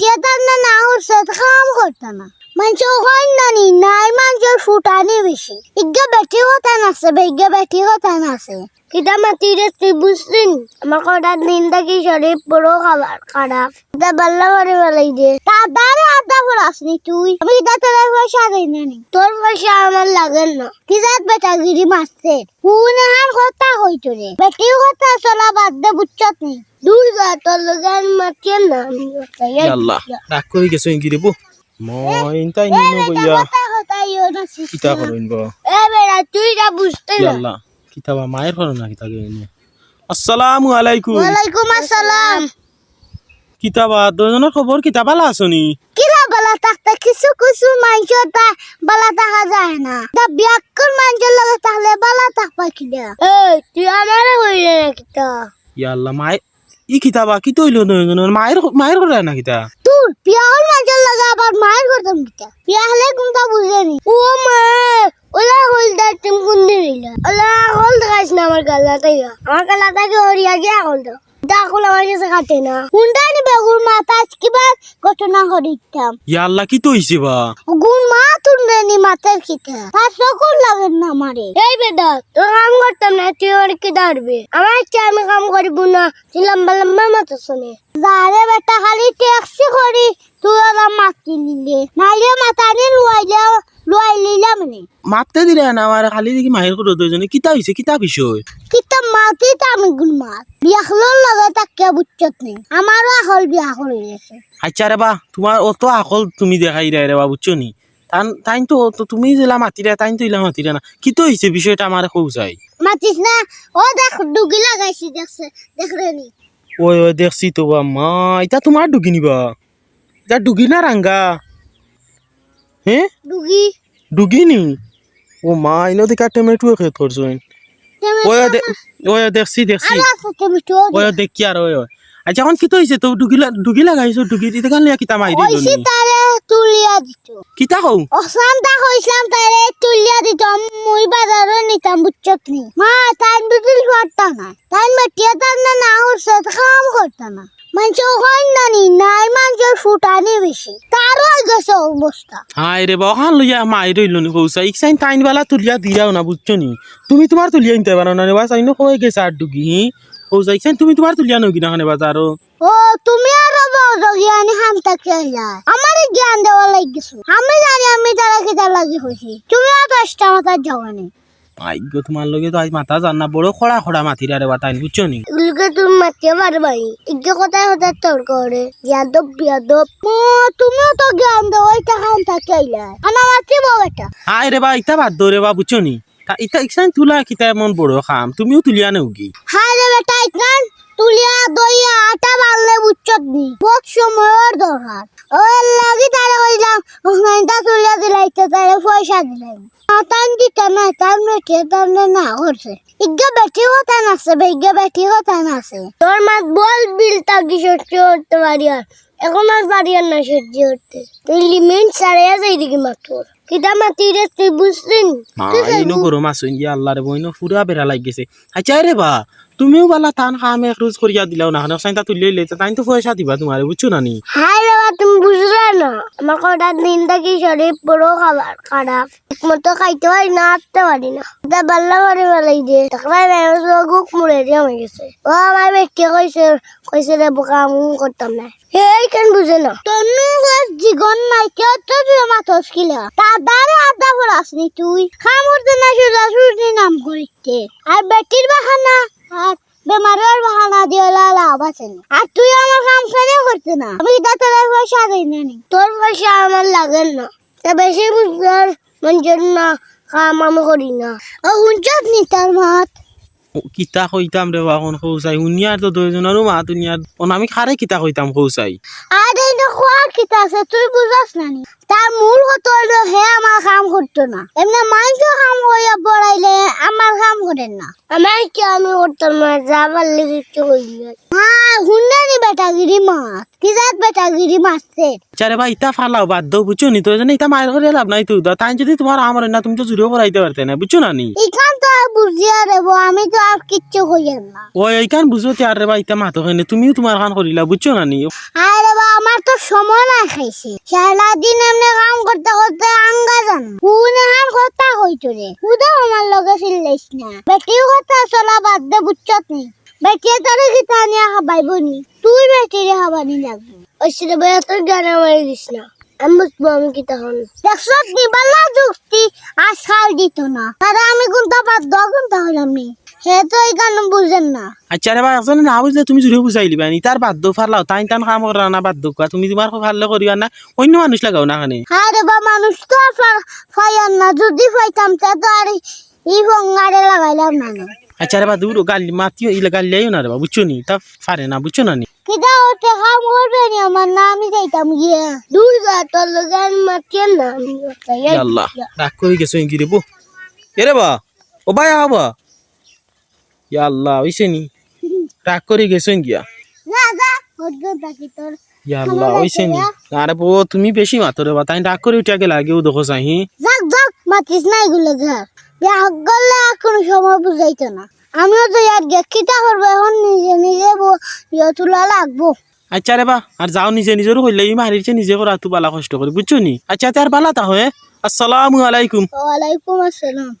তার না না হচ্ছে কাম করতে না। মানুষ হয় না নি, নাই মানুষের ফুটানি বেশি। ইজ্ঞা বেটি হতে নাছে বেজ্ঞা বেটি হতে নাছে। কিতা মাতিরে তুই বুঝছিন আমার কটা দিন থাকি শরীর পুরো খাবার খারাপ তা বাল্লা করে বেলাই দে তাদারে আদা পড়াসনি তুই? আমি কিতা তোর পয়সা দেই না নি? তোর পয়সা আমার লাগে না। কিজাত বেটা গিরি মারছে হুন হার কথা হইতো রে বেটিও কথা চলা বাদ দে বুঝছত নি। দূর যা তোর লগান মাতিয়ে না আল্লাহ রাগ করে গেছো ইঙ্গি রেবো মই তাই নিনো বইয়া কিতা করইন ব এ বেড়া তুই যা বুঝতে না আল্লাহ কিতা বা মায়ের করো না কিতা গেনে আসসালামু আলাইকুম ওয়ালাইকুম আসসালাম কিতা বা দুজনের খবর কিতা বালা আছনি কিলা বালা থাকতে কিছু কিছু মানুষের তা বালা থাকা যায় না তা বিয়াক্কর মানুষের লগে তাহলে বালা থাকবা কিনা এই তুই আমারে হইলে না কিতা ইয়া আল্লাহ মায়ের ই কিতা বা কি তৈল দুজনের মায়ের মায়ের করে না কিতা তোর বিয়া হল মানুষের লগে আবার মায়ের করতাম কিতা বিয়া হলে কোনটা বুঝেনি ও মা ওলা হল দা তুমি কোন দিল ওলা হল দেখাইছ না আমার গালা তাই আমার গালা তাকে হরিয়া গিয়া হল দাখল আমার কাছে কাটে না। হুন্ডা নি বেগুর মাথা কিবা ঘটনা হরিতাম ইয়া আল্লাহ কি তৈছে বা? গুণ মা তুললে নি মাথার খিতে। তার সকল লাগে না আমারে। এই বেটা তোর কাম করতাম না তুই ওর কি ধরবে? আমার ইচ্ছে আমি কাম করিব না? তুই লম্বা লম্বা মতো শুনে। যারে বেটা খালি ট্যাক্সি করি তুই ওরা মাতি নিলে। নাইলে মাথা নি লুয়াইলে লুয়াই লিলাম নে মারতে দিলে না আমার খালি দেখি মায়ের করে দুজনে কিতা হইছে কিতা বিষয় কিন্তু মাতি তো আমি গুণ মাত। বিয়া হলোর লগে তাকে বুঝছত নেই? আমারও আহল বিয়া করে গেছে আচ্ছা রে বা তোমার অত আকল তুমি দেখাই রে রে বা বুঝছ নি? তাইন তো তুমি যেলা মাতিরা তাইন তো ইলা মাতিরা না। কি তো হইছে বিষয়টা আমার কৌ চাই। মাতিস না? ও দেখ ডুগি লাগাইছি দেখছে দেখ রে নি। ওই ওই দেখছি তো বা মা এটা তোমার ডুগি নিবা। এটা ডুগি না রাঙ্গা হ্যাঁ ডুগি। ডুগিনি ও মা ইনো দেখা টমেটো খেয়ে তোর জয়েন ওয়া দেখছি দেখছি। ওয়া ওই ওই দেখি আর ওই আচ্ছা এখন কি তো হইছে তো ডুগি লা- ডুগি লাগাইছো ডুগি দিতে কান কিতা মারি ওইসি দিল তারে তুলিয়া দিত। কিতা কও? অসান্তা হইছিলাম তারে তুলিয়া দিত মুই বাজারে নিতাম বুঝছত নি। মা তাই দুদিন করতাম না। তাই মেটিয়া তার না না হচ্ছে কাম করতাম না। মানুষ হয় না নি নাই মানুষের ফুটানি বেশি। তারও গেছে অবস্থা। হাই রে বাবা খান লইয়া মাই রইল নি কৌসা ইক সাইন টাইন বালা তুলিয়া দিয়াও না বুঝছ নি? তুমি তোমার তুলিয়া নিতে পারো না রে বাস আইনো কই গেছে আর ডুগি কৌসা ইক তুমি তোমার তুলিয়া নগি না খানে বাজারো ও তুমি আরও বড় জ্ঞানী হাম তাকে আমার জ্ঞান দেওয়া লাগিছো। আমি জানি আমি তারা কেটা লাগি হয়েছি তুমিও দশটা মাথার যাওয়ানি আই গো তোমার লগে তো আজ মাথা জান না বড় খড়া খড়া মাথিরা রে বাতাইন বুঝছ নি? এগুলোকে তুমি মারতে পারবাই ইজ্ঞ কথায় হতে তোর করে যাদব বিয়াদব ও তুমিও তো জ্ঞান দাও ওইটা খান থাকে আনা মারতে বাবাটা হাই রে বা ইতা বাদ দো রে বা বুঝছ নি? ইতা ইক তুলা কিতা এমন বড় খাম তুমিও তুলিয়া নগি হায় রে বেটা তুলিয়া দইয়া আটা বাড়লে বুঝছত নি বহুত সময়ের দরকার ও লাগি তারে কইলাম ওখানটা তুলিয়া দিলাইতে তারে পয়সা দিলাম তান দিতে না তার বেটি তার না করছে ইজ্ঞা বেটি হতে নাছে বেজ্ঞা বেটি হতে নাছে তোর মাত বল বিল তাকি সত্যি করতে পারি আর এখন আর পারি আর না সত্যি করতে তুই লিমিট সারিয়া যাই দিকে মাত্র কিতা মাতি রে তুই বুঝছিন ইনো গরম আছো ইয়া আল্লাহ রে বইনো পুরা বেড়া লাগ গেছে আচ্ছা রে বা তুমিও বালা তান খামে রোজ করিয়া দিলাও না খানে সাইন তা তুলিয়ে লইতে তাই তো পয়সা দিবা তোমারে বুঝছ না নি? হাই বাবা তুমি বুঝলে না? আমার কটা দিন থাকি শরীর পুরো খাবার খারাপ। ঠিক মতো খাইতে পারি না, হাঁটতে পারি না। তা বাল্লা করে বেলাই দিয়ে। তাকলাই গুক মুড়ে দিয়ে গেছে। ও আমার বেটি কইছে কইছে রে বোকা করতাম না। এই কেন বুঝে না? তনু জীবন নাই কেউ তো তুই মাথস কিলা আদা পড়াসনি তুই? খামুরতে না সুদা সুদি নাম করিতে। আর বেটির বাহানা? আর বেমারের বাহানা দিয়ে লাভ আছে না। আর তুই আমার কাম ফেলে করতে না। আমি তা তোর পয়সা দিই না। তোর পয়সা আমার লাগে না। তা বেশি বুঝবার মঞ্জুর না কাম আমি করি না। ও হুঞ্চত নি তার মাত? কিতা কইতাম রে উনিয়ার তো দুইজনেরও মা দুনিয়ার আমি খারে কিতা কইতাম কৌসাই আর না খোয়ার কিতা আছে তুই বুঝাস না নি? তার মূল হতো হে আমার কাম করতো না। এমনি মানুষ কাম করিয়া পড়াইলে আমার কাম করেন না। আমার কি আমি করতাম না যাবার লেগে কইলে হ্যাঁ হুন্ডানি বেটাগিরি মাছ কিজাত বেটাগিরি মাছছে চারে ভাই ইতা ফালাও বাদ দাও বুঝছ নি? তো জানি ইতা মায়ের করে লাভ নাই তো। তাই যদি তোমার আমার না তুমি তো জুড়েও পড়াইতে পারতে না বুঝছ না নি? এখান তো আর বুঝিয়া দেব আমি তো আর কিচ্ছু কইয়েন না। ও এইখান বুঝো তে আর রে ভাই ইতা মাতো খাইনে তুমিও তোমার খান করিলা বুঝছ না নি? আরে আমার তো সময় না খাইছে। সারাদিন এমনি কাম করতে করতে আঙ্গা জান। কোনে হার কথা কইতো রে উদা আমার লগে চিল্লাইস না। বেটিও কথা চলা বাদ দে বুঝছত নি? বেটিয়ে তোরে কিতা নিয়ে খাবাইব নি? তুই বেটিরে খাবানি লাগবো। ওইসে বয়া তোর গানা মারি দিস না। আমি বুঝব আমি কি তখন দেখছ দিবালা যুক্তি আজকাল দিত না। তারা আমি বাদ দাও কোনটা হলাম নি। হে তো এই গান বুঝেন না। আচ্ছা রে ভাই আসলে না বুঝলে তুমি জুড়ে বুঝাইলি বানি তার বাধ্য ফারলাও তাই তান কাম করা না বাধ্য কোয়া তুমি তোমার ফারলে করিবা না অন্য মানুষ লাগাও না খানে। হ্যাঁ রে বা মানুষ তো আর ফা- না যদি ফাইতাম তা তো আর ই ফঙ্গারে লাগাইলাম না। না আচ্ছা রে বা দূর গালি মাতিও ইলে গালি আইও না রে বা বুঝছ নি? তা না বুঝছ না নি? কাম করবে নি আমার না আমি যাইতাম গিয়ে। দূর যা তোর লগে আমি মাতিয়ে না আমি আল্লাহ রাগ করে গেছো ইঙ্গি বো। এ বা ও ভাই আবা ইয়া আল্লাহ ওইসে নি রাগ করে গেছো ইঙ্গিয়া যা যা হদ্দ থাকি তোর ইয়া আল্লাহ ওইসে নি আরে বো তুমি বেশি মাতো বা তাই রাগ করে উঠে গেলে আগেও দেখো চাহি যাক যাক মাতিস না এগুলো ঘর বিয়া করলে কোনো সময় বুঝাইতো না আমিও তো ইয়ার গে কিটা করব এখন নিজে নিজে ইয়ে তোলা লাগবো আচ্ছা রে বা আর যাও নিজে নিজেরও হইলে ই মারিছে নিজে করা তু বালা কষ্ট করে বুঝছ নি আচ্ছা তার বালা তা হয় আসসালামু আলাইকুম ওয়ালাইকুম আসসালাম